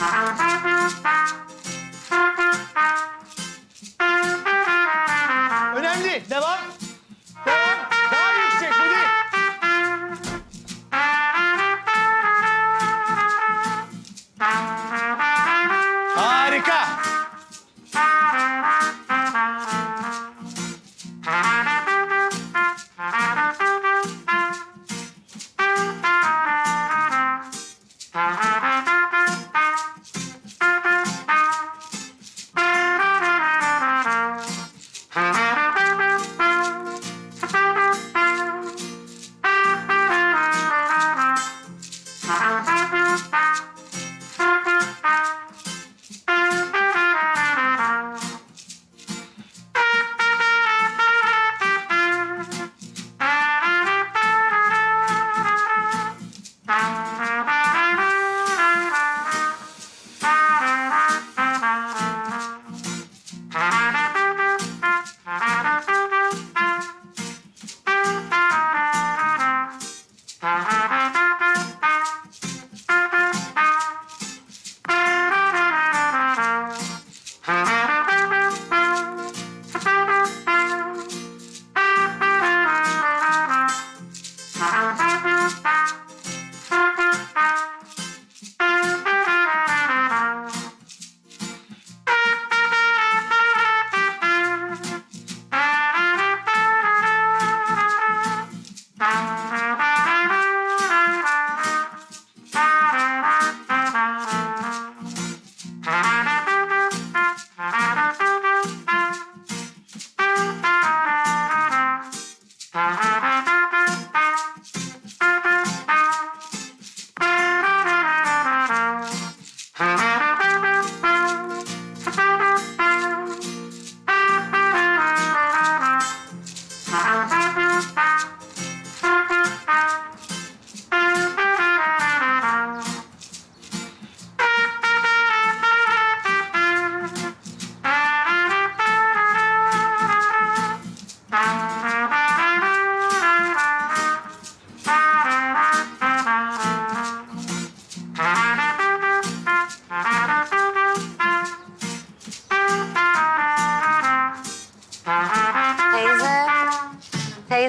Ha ha ha ha ha! Bye.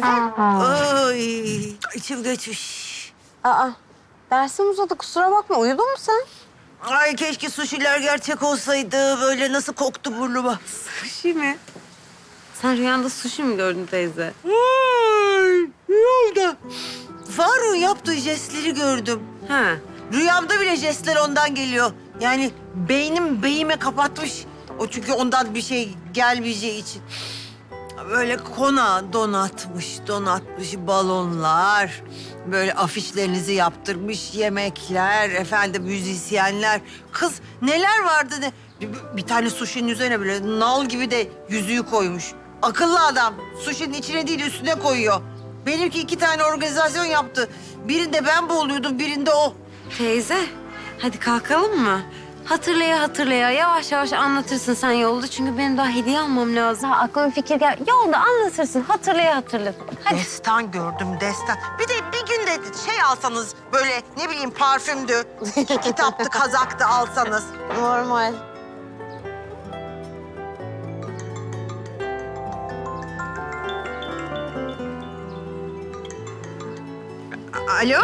Teyze. Ay, içim geçmiş. Aa, dersim uzadı kusura bakma. Uyudun mu sen? Ay keşke suşiler gerçek olsaydı. Böyle nasıl koktu burnuma. Sushi mi? Sen rüyanda sushi mi gördün teyze? Ay, rüyamda. Faruk'un yaptığı jestleri gördüm. Ha. Rüyamda bile jestler ondan geliyor. Yani beynim beyime kapatmış. O çünkü ondan bir şey gelmeyeceği için. Böyle kona donatmış, donatmış balonlar. Böyle afişlerinizi yaptırmış, yemekler, efendim müzisyenler. Kız neler vardı ne? Bir, bir tane suşinin üzerine böyle nal gibi de yüzüğü koymuş. Akıllı adam. Suşinin içine değil üstüne koyuyor. Benimki iki tane organizasyon yaptı. Birinde ben boğuluyordum, birinde o. Teyze, hadi kalkalım mı? Hatırlaya hatırlaya yavaş yavaş anlatırsın sen yolda. Çünkü benim daha hediye almam lazım. Ha, aklıma fikir gel. Yolda anlatırsın. Hatırlaya hatırla. Hadi. Destan gördüm destan. Bir de bir gün de şey alsanız böyle ne bileyim parfümdü, kitaptı, kazaktı alsanız. Normal. Alo?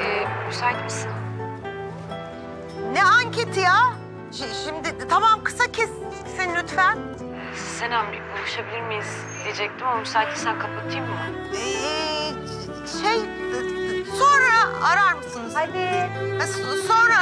Ee, müsait misin? Ne anketi ya? Ş- şimdi tamam kısa kessin lütfen. Senem bir buluşabilir miyiz diyecektim ama müsaitsen kapatayım mı? Ee, şey sonra arar mısınız? Hadi. E, s- Sonra